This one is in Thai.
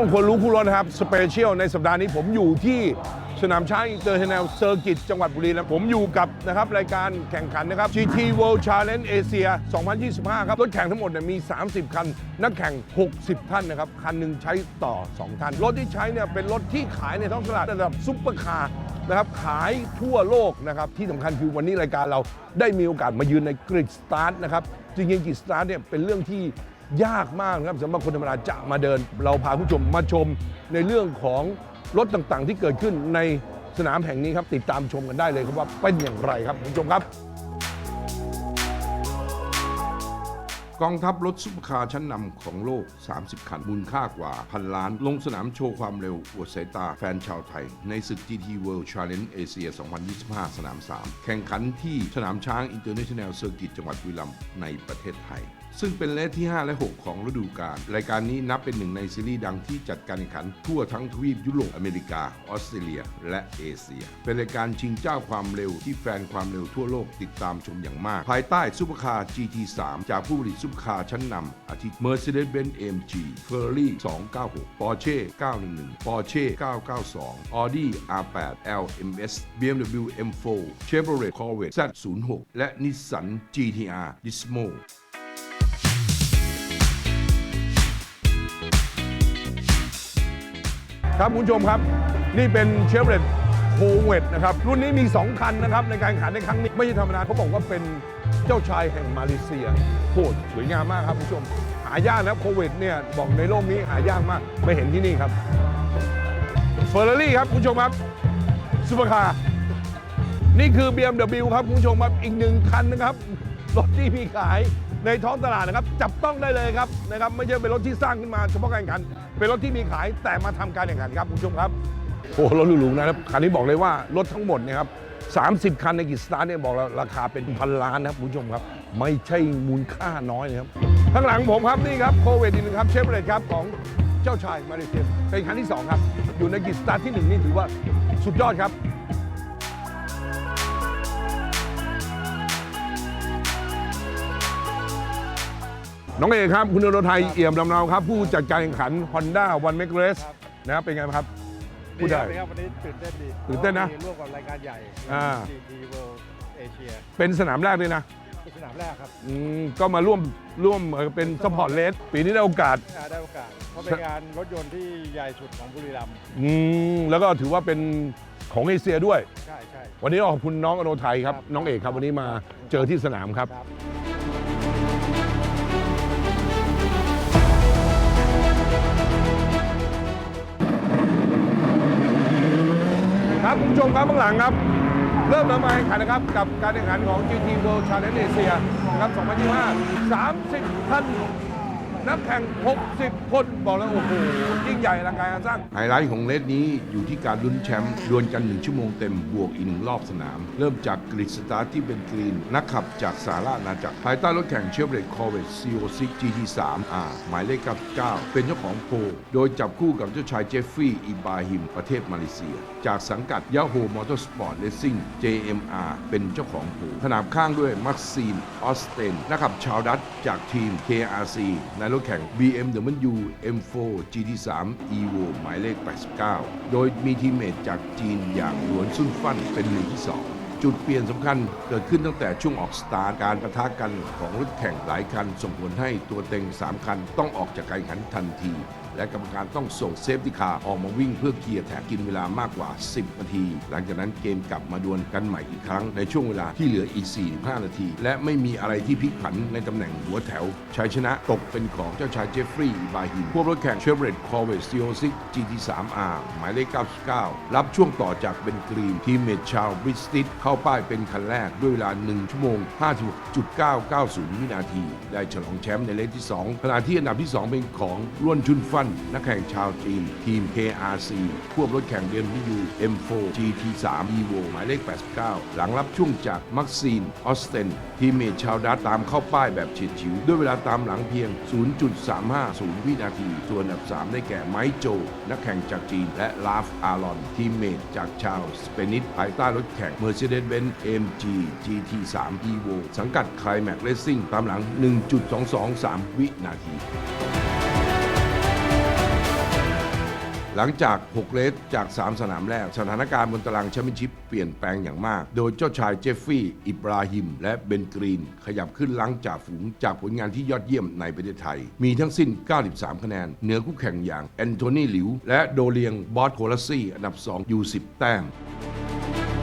วงคนรู้คู่รถนะครับ สเปเชียลในสัปดาห์นี้ผมอยู่ที่สนามช้างอินเตอร์เทนแนลเซอร์กิตจังหวัดบุรีรัมย์ผมอยู่กับนะครับรายการแข่งขันนะครับ GT World Challenge Asia 2025 ครับ รถแข่งทั้งหมดเนี่ยมี 30 คัน นักแข่ง 60 ท่านนะครับ คันหนึ่งใช้ต่อ 2 ท่าน รถที่ใช้เนี่ยเป็นรถที่ขายในท้องตลาดระดับซุปเปอร์คาร์นะครับขายทั่วโลกนะครับ ที่สำคัญคือวันนี้รายการเราได้มีโอกาสมายืนในกริดสตาร์ทนะครับจริงๆกริดสตาร์ทเนี่ยเป็นเรื่องที่ ยากมากนะครับสำหรับคนธรรมดาจะมาเดิน เราพาผู้ชมมาชมในเรื่องของรถต่างๆ ที่เกิดขึ้นในสนามแห่งนี้ครับ ติดตามชมกันได้เลยครับว่าเป็นอย่างไรครับคุณผู้ชมครับ กองทัพรถซุปเปอร์คาร์ชั้นนำของโลก 30 คันมูลค่ากว่าพันล้าน ลงสนามโชว์ความเร็วอวดสายตาแฟนชาวไทย ในศึก GT World Challenge Asia 2025 สนาม 3 แข่งขันที่สนามช้าง International Circuit จังหวัดบุรีรัมย์ในประเทศไทยซึ่งเป็นเลสที่ 5 และ 6 ของฤดูกาล รายการนี้นับเป็นหนึ่งในซีรีส์ดังที่จัดการแข่งขันทั่วทั้งทวีปยุโรปอเมริกา ออสเตรเลีย และเอเชีย เป็นรายการชิงเจ้าความเร็วที่แฟนความเร็วทั่วโลกติดตามชมอย่างมาก ภายใต้ซุปเปอร์คาร์ GT3 จากผู้ผลิตซุปเปอร์คาร์ชั้นนำอาทิ Mercedes-Benz AMG Ferrari 296 Porsche 911 Porsche 992 Audi R8 LMS BMW M4 Chevrolet Corvette Z06 และ Nissan GTR Dismo ครับคุณผู้ชมครับ นี่เป็นเชฟเรตโคเวตนะครับ รุ่นนี้มี 2 คันนะครับ ในการแข่งขันในครั้งนี้ ไม่ใช่ธรรมดาเขาบอกว่าเป็นเจ้าชายแห่งมาเลเซียโคตรสวยงามมากครับคุณผู้ชม หายากนะครับโคเวตเนี่ย บอกในโลกนี้หายากมากไม่เห็นที่นี่ครับเฟอร์รารี่ครับคุณผู้ชมครับซูเปอร์คาร์นี่คือ BMW ครับคุณผู้ชมครับอีกหนึ่งคันนะครับรถที่มีขาย ในท้องตลาดนะครับจับต้องได้เลยครับนะครับไม่ใช่เป็นรถที่สร้างขึ้นมาเฉพาะการแข่งขัน เป็นรถที่มีขายแต่มาทำการแข่งขันครับคุณผู้ชมครับโอ้รถหรูๆนะครับคันนี้บอกเลยว่ารถทั้งหมดเนะครับ30 คันในกิจสตาร์เนี่ยบอกแล้วราคาเป็นพันล้านนะครับคุณผู้ชมครับ ไม่ใช่มูลค่าน้อยนะครับข้างหลังผมครับนี่ครับโคเวดอีกหนึ่งครับเชฟเรตครับของเจ้าชายมาเลเซียเป็นคันที่สองครับ อยู่ในกิจสตาร์ทที่หนึ่งนี่ถือว่าสุดยอดครับ น้องเอกครับ คุณอรไทยเอี่ยมลำเนาครับ ผู้จัดการแข่งขัน Honda One Make Race นะครับเป็นไงบ้างครับ พูดได้ดีครับวันนี้ตื่นเต้นดีตื่นเต้นนะพราว่ามีร่วมกับรายการใหญ่อ่า GT World Asia เป็นสนามแรกเลยนะเป็นสนามแรกครับอืมก็มาร่วมร่วมเอ่อเป็นสปอร์ตเลสปีนี้ได้โอกาสอ่าได้โอกาสเพราะเป็นงานรถยนต์ที่ใหญ่สุดของบุรีรัมย์อืมแล้วก็ถือว่าเป็นของเอเชียด้วย ใช่ใช่วันนี้ขอบคุณน้องอโนไทยครับครับน้องเอกครับวันนี้มาเจอที่สนามครับ ครับคุณผู้ชมครับข้างหลังครับ เริ่มแล้วมาแข่งขันนะครับ กับการแข่งขันของ GT World Challenge Asia นะครับ 2025 30ท่าน นักแข่ง 60 คน บอกแล้วโอ้โห ยิ่งใหญ่อลังการงานสร้าง ไฮไลท์ของเลสนี้อยู่ที่การลุ้นแชมป์ดวลกัน 1 ชั่วโมงเต็มบวกอีกหนึ่งรอบสนาม เริ่มจากกริดสตาร์ทที่เป็นกรีน นักขับจากสาราอาณาจักรภายใต้รถแข่งเชฟเรตคอร์เวต CO6 GT3R หมายเลข99เป็นเจ้าของโพโดยจับคู่กับเจ้าชายเจฟฟรีย์อิบาฮิม ประเทศมาเลเซีย จากสังกัด Yahoo Motorsport Racing JMR เป็นเจ้าของโพลขนาบข้างด้วยมักซีนออสเตนนักขับชาวดัตจากทีม KRC ในรถแข่ง BMW M4 GT3 Evo หมายเลข 89 โดยมีทีมเมทจากจีนอย่างหลวนซุนฟั่นเป็นมือที่2 จุดเปลี่ยนสำคัญเกิดขึ้นตั้งแต่ช่วงออกสตาร์การประทะกันของรถแข่งหลายคัน ส่งผลให้ตัวเต็ง 3 คันต้องออกจากการแข่งขันทันที และกรรมการต้องส่งเซฟตี้คาร์ออกมาวิ่งเพื่อเคลียร์แถกินเวลามากกว่า 10 นาที หลังจากนั้นเกมกลับมาดวลกันใหม่อีกครั้งในช่วงเวลาที่เหลืออีก 45 นาที และไม่มีอะไรที่พลิกผันในตำแหน่งหัวแถวชัยชนะตกเป็นของเจ้าชายเจฟฟรีย์บาฮิมพวกรถแข่งเชฟเรตคอร์เวต CO6 GT3R หมายเลข 99 รับช่วงต่อจากเบนกรีนทีมเมทชาวบริสติสเข้าข้าป้ายเป็นคันแรกด้วยเวลา 1 ชั่วโมง 56.990 วินาที ได้ฉลองแชมป์ในเลขที่ 2 ขณะที่อันดับที่ 2 เป็นของร่วนชุนฟัน นักแข่งชาวจีน ทีม KRC ควบรถแข่ง BMW M4 GT3 Evo หมายเลข 89 หลังรับช่วงจากมักซีนออสเตนทีมเมทชาวดัตตามเข้าป้ายแบบเฉียดฉิว ด้วยเวลาตามหลังเพียง 0.350 วินาที ส่วนอันดับ 3 ได้แก่ไมโจ นักแข่งจากจีน และลาฟอารอน ทีมเมทจากชาวสเปนิสภายใต้รถแข่ง Mercedes-Benz AMG GT3 Evo สังกัด Climax Racing ตามหลัง 1.223 วินาที หลังจาก 6 เลสจาก 3 สนามแรก สถานการณ์บนตารางแชมเปี้ยนชิพเปลี่ยนแปลงอย่างมาก โดยเจ้าชายเจฟฟี่ อิบราฮิม และเบนกรีน ขยับขึ้นหลังจากฝูงจากผลงานที่ยอดเยี่ยมในประเทศไทย มีทั้งสิ้น 93 คะแนน เหนือคู่แข่งอย่างแอนโทนีหลิว และโดเลียงบอสโคลัสซี่อันดับ 2 อยู่ 10 แต้ม